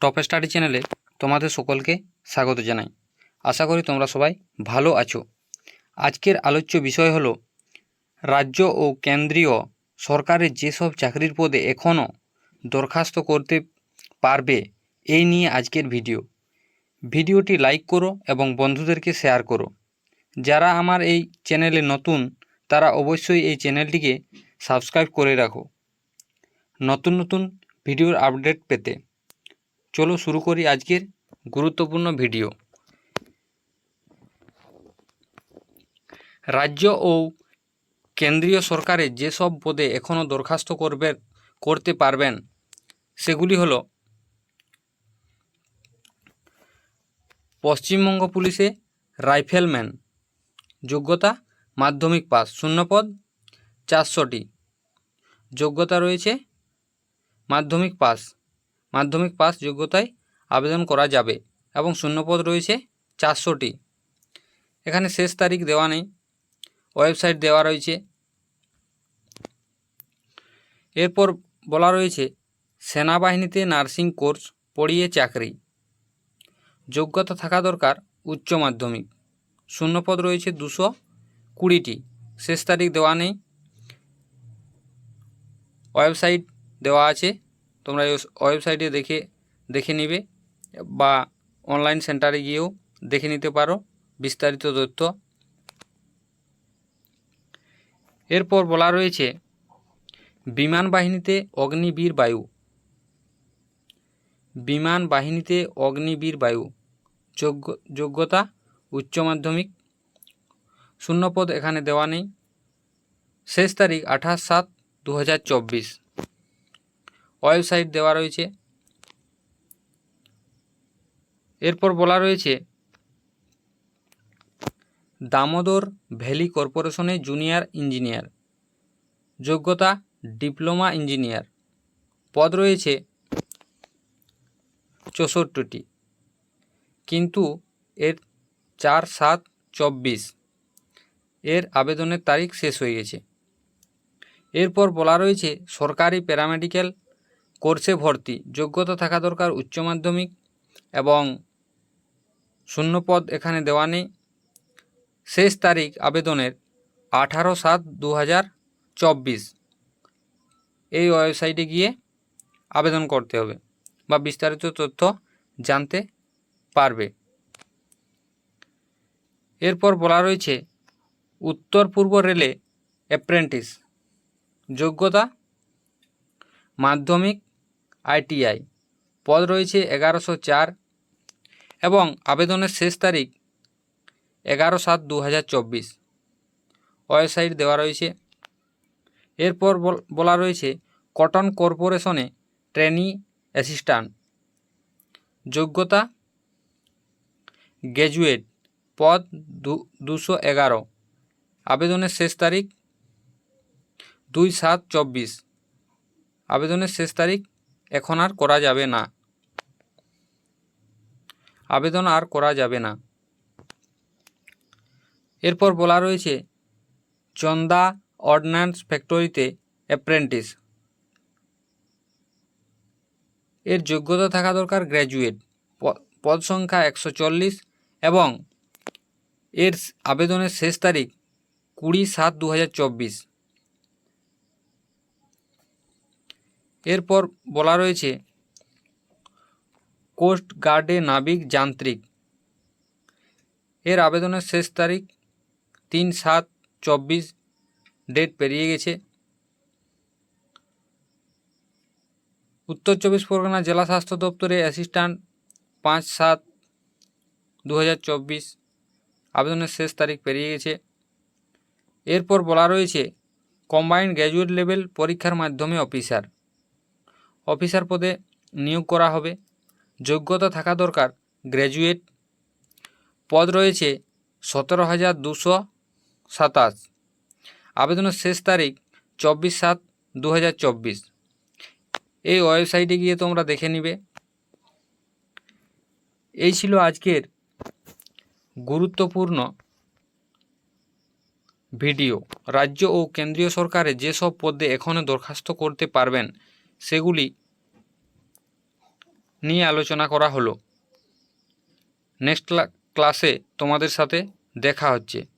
Top study চ্যানেলে তোমাদের সকলকে স্বাগত জানাই। আশা করি তোমরা সবাই ভালো আছো। আজকের আলোচ্য বিষয় হলো, রাজ্য ও কেন্দ্রীয় সরকারের যেসব চাকরির পদে এখনও দরখাস্ত করতে পারবে, এই নিয়ে আজকের ভিডিও। ভিডিওটি লাইক করো এবং বন্ধুদেরকে শেয়ার করো। যারা আমার এই চ্যানেলে নতুন, তারা অবশ্যই এই চ্যানেলটিকে সাবস্ক্রাইব করে রাখো। নতুন নতুন ভিডিওর আপডেট পেতে চলো শুরু করি আজকের গুরুত্বপূর্ণ ভিডিও। রাজ্য ও কেন্দ্রীয় সরকারের যেসব পদে এখনও দরখাস্ত করবে, করতে পারবেন, সেগুলি হলো, পশ্চিমবঙ্গ পুলিশে রাইফেলম্যান, যোগ্যতা, মাধ্যমিক পাস, শূন্যপদ, চারশোটি, যোগ্যতা রয়েছে, মাধ্যমিক পাস মাধ্যমিক পাস যোগ্যতায় আবেদন করা যাবে এবং শূন্যপদ রয়েছে চারশোটি। এখানে শেষ তারিখ দেওয়া নেই, ওয়েবসাইট দেওয়া রয়েছে। এরপর বলা রয়েছে, সেনাবাহিনীতে নার্সিং কোর্স, পড়িয়ে চাকরি। যোগ্যতা থাকা দরকার উচ্চ মাধ্যমিক। শূন্যপদ রয়েছে দুশো কুড়িটি। শেষ তারিখ দেওয়া নেই, ওয়েবসাইট দেওয়া আছে। তোমরা এই ওয়েবসাইটে দেখে দেখে নিবে বা অনলাইন সেন্টারে গিয়েও দেখে নিতে পারো বিস্তারিত তথ্য। এরপর বলা রয়েছে, বিমান বাহিনীতে অগ্নিবীর বায়ু। বিমান বাহিনীতে অগ্নিবীর বায়ু। যোগ্য, যোগ্যতা উচ্চ মাধ্যমিক। শূন্যপদ এখানে দেওয়া নেই। শেষ তারিখ আঠাশ সাত দু ওয়েবসাইট দেওয়া রয়েছে। এরপর বলা রয়েছে, দামোদর ভ্যালি কর্পোরেশনে জুনিয়র ইঞ্জিনিয়ার, যোগ্যতা ডিপ্লোমা ইঞ্জিনিয়ার। পদ রয়েছে চৌষট্টিটি। কিন্তু এর চার সাত চব্বিশ, এর আবেদনের তারিখ শেষ হয়ে গেছে। এরপর বলা রয়েছে, সরকারি প্যারামেডিক্যাল কোর্সে ভর্তি। যোগ্যতা থাকা দরকার উচ্চ মাধ্যমিক এবং শূন্যপদ এখানে দেওয়া নেই। শেষ তারিখ আবেদনের আঠারো সাত দু এই ওয়েবসাইটে গিয়ে আবেদন করতে হবে বা বিস্তারিত তথ্য জানতে পারবে। এরপর বলা রয়েছে, উত্তর পূর্ব রেলে অ্যাপ্রেন্টিস। যোগ্যতা, মাধ্যমিক আইটিআই। পদ রয়েছে এগারোশো চার এবং আবেদনের শেষ তারিখ এগারো সাত দু হাজার চব্বিশ। ওয়েবসাইট দেওয়া রয়েছে। এরপর বলা রয়েছে, কটন কর্পোরেশনে ট্রেনি অ্যাসিস্ট্যান্ট। যোগ্যতা, গ্র্যাজুয়েট, পদ দুশো এগারো। আবেদনের শেষ তারিখ দুই সাত চব্বিশ। আবেদনের শেষ তারিখ এখন আর করা যাবে না। আবেদন আর করা যাবে না। এরপর বলা রয়েছে, চন্দা অর্ডন্যান্স ফ্যাক্টরিতে অ্যাপ্রেন্টিস। এর যোগ্যতা থাকা দরকার গ্র্যাজুয়েট। পদ সংখ্যা একশো চল্লিশ এবং এর আবেদনের শেষ তারিখ কুড়ি সাত দু হাজার চব্বিশ। এরপর বলা রয়েছে, কোস্ট গার্ডে নাবিক যান্ত্রিক। এর আবেদনের শেষ তারিখ তিন সাত চব্বিশ ডেট পেরিয়ে গেছে। উত্তর চব্বিশ পরগনা জেলা স্বাস্থ্য দপ্তরে অ্যাসিস্ট্যান্ট পাঁচ সাত দু আবেদনের শেষ তারিখ পেরিয়ে গেছে। এরপর বলা রয়েছে, কম্বাইন্ড গ্র্যাজুয়েট লেভেল পরীক্ষার মাধ্যমে অফিসার। অফিসার পদে নিয়োগ করা হবে। যোগ্যতা থাকা দরকার, গ্র্যাজুয়েট। পদ রয়েছে সতেরো হাজার দুশো সাতাশ। আবেদনের শেষ তারিখ চব্বিশ সাত দু এই ওয়েবসাইটে গিয়ে তোমরা দেখে নিবে। এই ছিল আজকের গুরুত্বপূর্ণ ভিডিও। রাজ্য ও কেন্দ্রীয় সরকারের যেসব পদে এখনও দরখাস্ত করতে পারবেন সেগুলি নিয়ে আলোচনা করা হলো। নেক্সট ক্লাসে তোমাদের সাথে দেখা হচ্ছে।